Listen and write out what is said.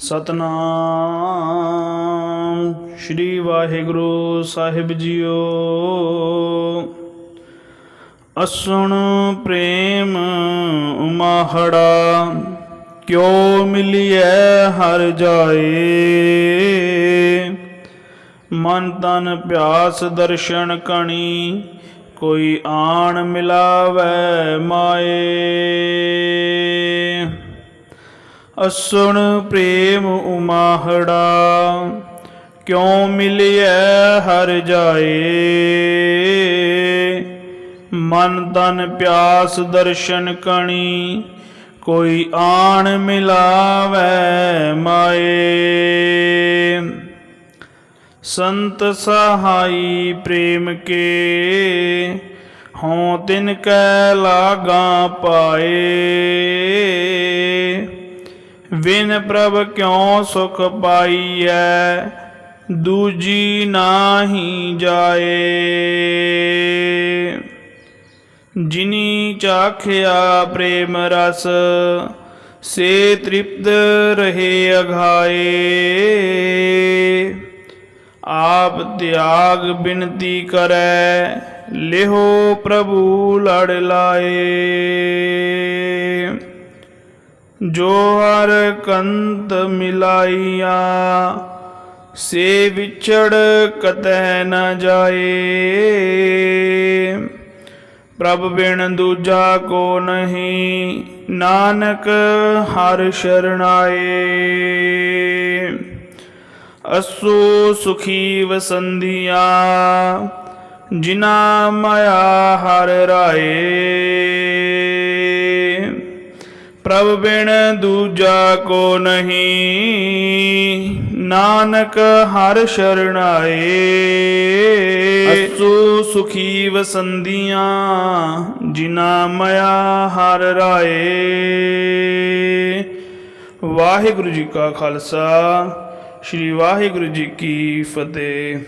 ਸਤਨਾਮ। ਸ਼੍ਰੀ ਵਾਹਿਗੁਰੂ ਸਾਹਿਬ ਜੀਓ। ਅਸੁਣ ਪ੍ਰੇਮ ਉਮਾਹੜਾ, ਕਿਉ ਮਿਲਿਐ ਹਰ ਜਾਏ। ਮਨ ਤਨ ਪਿਆਸ ਦਰਸ਼ਨ ਕਣੀ, ਕੋਈ ਆਣ ਮਿਲਾਵੈ ਮਾਏ। ਅਸੁਣ ਪ੍ਰੇਮ ਉਮਾਹੜਾ, ਕਿਉ ਮਿਲਿਐ ਹਰ ਜਾਏ? ਮਨ ਤਨ ਪਿਆਸ ਦਰਸ਼ਨ ਕਣੀ, ਕੋਈ ਆਣ ਮਿਲਾਵੈ ਮਾਏ। ਸੰਤ ਸਹਾਈ ਪ੍ਰੇਮ ਕੇ, ਹਉ ਤਿਨ ਕੈ ਲਾਗਾ ਪਾਏ। ਵਿਨ ਪ੍ਰਭ ਕਿਉ ਸੁਖ ਪਾਈਐ? ਦੂਜੀ ਨਾਹੀ ਜਾਏ। ਜਿਨੀ ਚਾਖਿਆ ਪ੍ਰੇਮ ਰਸ, ਸੇ ਤ੍ਰਿਪਤ ਰਹੇ ਅਘਾਏ ਆਪ ਤਿਆਗ ਬਿਨਤੀ ਕਰੈ, ਲਿਹੋ ਪ੍ਰਭੂ ਲੜ ਲਾਏ। ਜੋ ਹਰ ਕੰਤ ਮਿਲਾਈਆ, ਸੇ ਵਿਛੜ ਕਤੈ ਨ ਜਾਏ। ਪ੍ਰਭ ਬਿਨ ਦੂਜਾ ਕੋ ਨਹੀਂ, ਨਾਨਕ ਹਰ ਸ਼ਰਣਾਏ। ਅਸੂ ਸੁਖੀ ਵਸੰਧੀਆਂ ਜਿਨਾ ਮਾਇਆ ਹਰ ਰਾਏ। ਪ੍ਰਭ ਬਿਨ ਦੂਜਾ ਕੋ ਨਹੀਂ, ਨਾਨਕ ਹਰ ਸ਼ਰਣਾਏ ਅਸੂ ਸੁਖੀ ਵਸੰਧੀਆਂ ਜਿਨਾ ਮਇਆ ਹਰ ਰਾਏ। ਵਾਹਿਗੁਰੂ ਜੀ ਕਾ ਖਾਲਸਾ, ਸ੍ਰੀ ਵਾਹਿਗੁਰੂ ਜੀ ਕੀ ਫਤਿਹ।